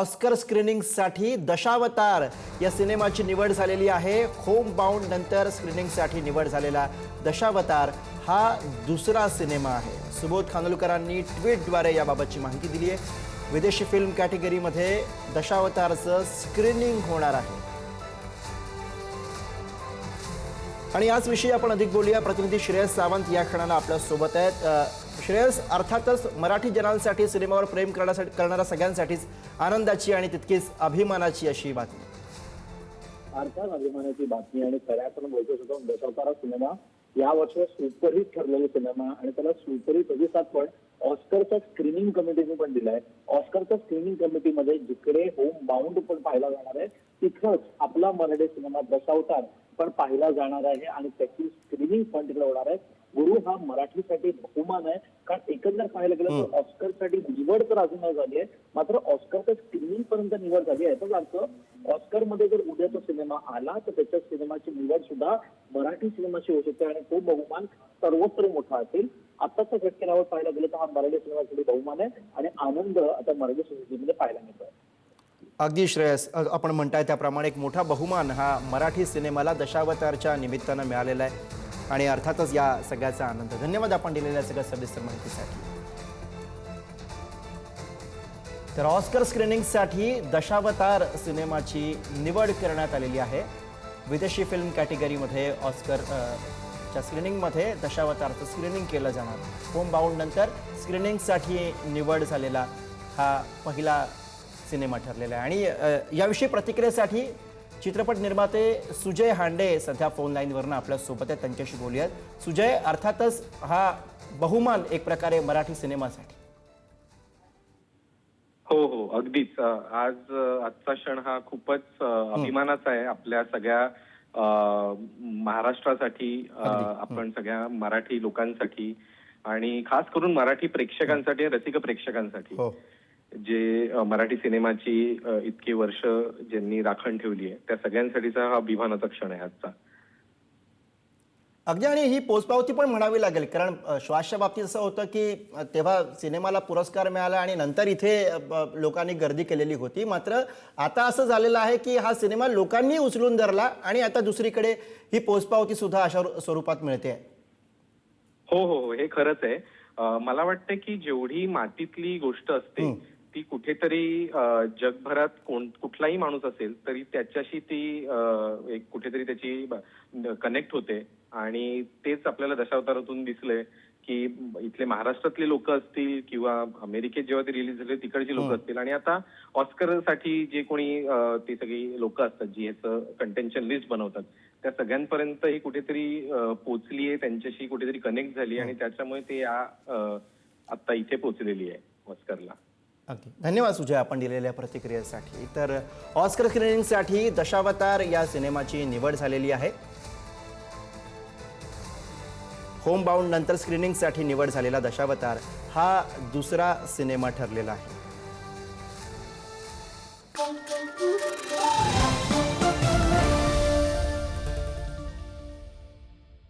Oscar स्क्रीनिंगसाठी दशावतार या सिनेमाची निवड झालेली आहे. होम बाउंड नंतर स्क्रीनिंगसाठी निवड झालेला दशावतार हा दुसरा सिनेमा आहे. सुबोध खानोलकरांनी ट्विटद्वारे याबाबतची माहिती दिली आहे. विदेशी फिल्म कॅटेगरीमध्ये दशावतारचं स्क्रीनिंग होणार आहे. आणि याचविषयी आपण अधिक बोलूया. प्रतिनिधी श्रेयस सावंत या क्षणाला आपल्यासोबत आहेत. श्रेयस अर्थातच मराठी जनांसाठी सिनेमावर प्रेम करण्यासाठी करणाऱ्या सगळ्यांसाठीच आनंदाची आणि तितकीच अभिमानाची अशी बातमी. अर्थात अभिमानाची बातमी आणि खऱ्या आपण बोलतो होतो दशावतारा सिनेमा. या वर्षी सुपरहिट ठरलेला सिनेमा आणि त्याला सुपरहिट प्रतिसाद पण ऑस्करच्या स्क्रीनिंग कमिटीने पण दिलाय. ऑस्करच्या स्क्रीनिंग कमिटीमध्ये जिकडे होम बाउंड पण पाहिला जाणार आहे तिथंच आपला मराठी सिनेमा दशावतार पण पाहिला जाणार आहे आणि त्याची स्क्रीनिंग पण तिकडे होणार आहे. गुरु हा मराठीसाठी बहुमान आहे. कारण एकंदर पाहायला गेलं तर ऑस्करसाठी निवड तर अजून नाही झाली आहे. मात्र ऑस्करच्या स्क्रीनिंग पर्यंत निवड झाली आहे. याचाच अर्थ ऑस्करमध्ये जर उद्या तो सिनेमा आला तर त्याच्या सिनेमाची निवड सुद्धा मराठी सिनेमाची होऊ शकते आणि तो बहुमान सर्वत्र मोठा असेल. आताच्या घटकेलावर पाहायला गेलं तर हा मराठी सिनेमासाठी बहुमान आहे आणि आनंद आता मराठी सिनेमामध्ये पाहायला मिळतोय अगदी श्रेयस आपण म्हणताय त्याप्रमाणे एक मोठा बहुमान हा मराठी सिनेमाला दशावतारच्या निमित्तानं मिळालेला आहे. आणि अर्थातच या सगळ्याचा आनंद. धन्यवाद आपण दिलेल्या सगळ्या सविस्तर माहितीसाठी. तर ऑस्कर स्क्रीनिंगसाठी दशावतार सिनेमाची निवड करण्यात आलेली आहे. विदेशी फिल्म कॅटेगरीमध्ये ऑस्कर च्या स्क्रीनिंगमध्ये दशावतारचं स्क्रीनिंग केलं जाणार. होम बाउंड नंतर स्क्रीनिंगसाठी निवड झालेला हा पहिला सिनेमा ठरलेला आहे. आणि याविषयी प्रतिक्रियेसाठी चित्रपट निर्माते सुजय हांडे सध्या फोन लाईनवरनं आपल्यासोबत आहेत त्यांच्याशी बोलूयात. सुजय अर्थातच हा बहुमान एक प्रकारे मराठी सिनेमासाठी. हो हो अगदीच. आज आजचा क्षण हा खूपच अभिमानाचा आहे. आपल्या सगळ्या महाराष्ट्रासाठी आपण सगळ्या मराठी लोकांसाठी आणि खास करून मराठी प्रेक्षकांसाठी रसिक प्रेक्षकांसाठी. हो. जे मराठी सिनेमाची इतकी वर्ष ज्यांनी राखण ठेवली आहे त्या सगळ्यांसाठीचा हा अभिमानाचा क्षण आहे आजचा. अगदी आणि ही पोचपावती पण म्हणावी लागेल कारण श्वासच्या बाबतीत असं होतं की तेव्हा सिनेमाला पुरस्कार मिळाला आणि नंतर इथे लोकांनी गर्दी केलेली होती. मात्र आता असं झालेलं आहे की हा सिनेमा लोकांनी उचलून धरला आणि आता दुसरीकडे ही पोचपावती सुद्धा अशा स्वरूपात मिळते. हो हो हो, हे खरंच आहे. मला वाटतं की जेवढी मातीतली गोष्ट असते ती कुठेतरी जगभरात कोण कुठलाही माणूस असेल तरी त्याच्याशी ती एक कुठेतरी त्याची कनेक्ट होते. आणि तेच आपल्याला दशावतारातून दिसलंय की इथले महाराष्ट्रातले लोक असतील किंवा अमेरिकेत जेव्हा ते रिलीज झाले तिकडची लोक असतील. आणि आता ऑस्करसाठी जे कोणी ती सगळी लोक असतात जी ह्याचं कंटेन्शन लिस्ट बनवतात त्या सगळ्यांपर्यंत ही कुठेतरी अं, पोचली आहे त्यांच्याशी कुठेतरी कनेक्ट झाली आणि त्याच्यामुळे ते या आता इथे पोचलेली आहे ऑस्करला. अगदी. धन्यवाद सुजय आपण दिलेल्या प्रतिक्रियेसाठी. तर ऑस्कर स्क्रीनिंगसाठी दशावतार या सिनेमाची निवड झालेली आहे. होम बाउंड नंतर स्क्रीनिंगसाठी निवड झालेला दशावतार हा दुसरा सिनेमा ठरलेला आहे.